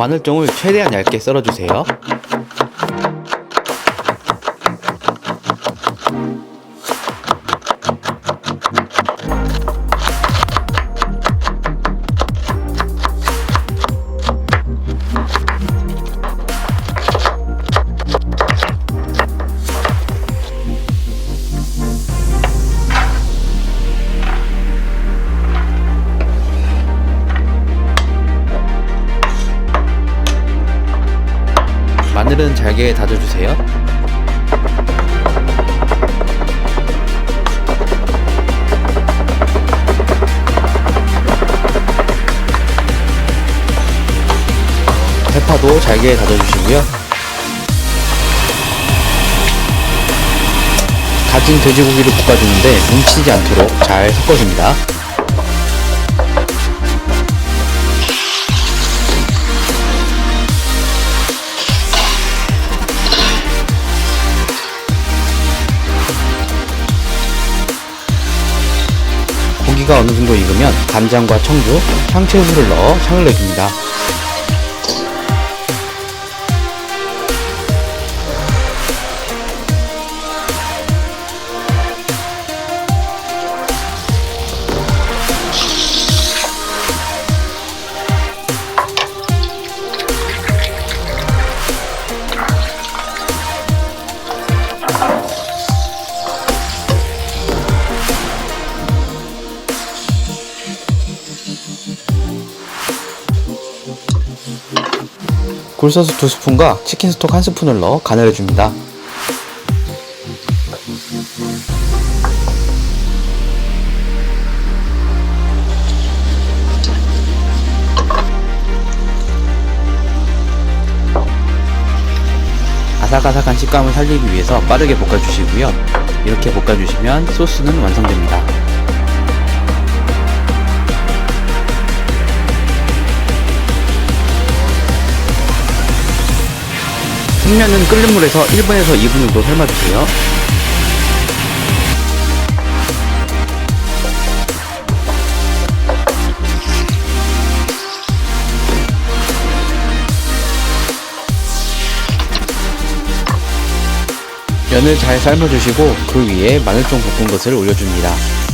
마늘종을 최대한 얇게 썰어주세요. 마늘은 잘게 다져주세요. 대파도 잘게 다져주시고요. 다진 돼지고기를 볶아주는데 뭉치지 않도록 잘 섞어줍니다. 고기가 어느 정도 익으면 간장과 청주, 향채소를 넣어 향을 내줍니다. 굴소스 2스푼과 치킨 스톡 1스푼을 넣어 간을 해줍니다. 아삭아삭한 식감을 살리기 위해서 빠르게 볶아주시고요. 이렇게 볶아주시면 소스는 완성됩니다. 생면은 끓는 물에서 1분에서 2분 정도 삶아주세요. 면을 잘 삶아주시고 그 위에 마늘종 볶은 것을 올려줍니다.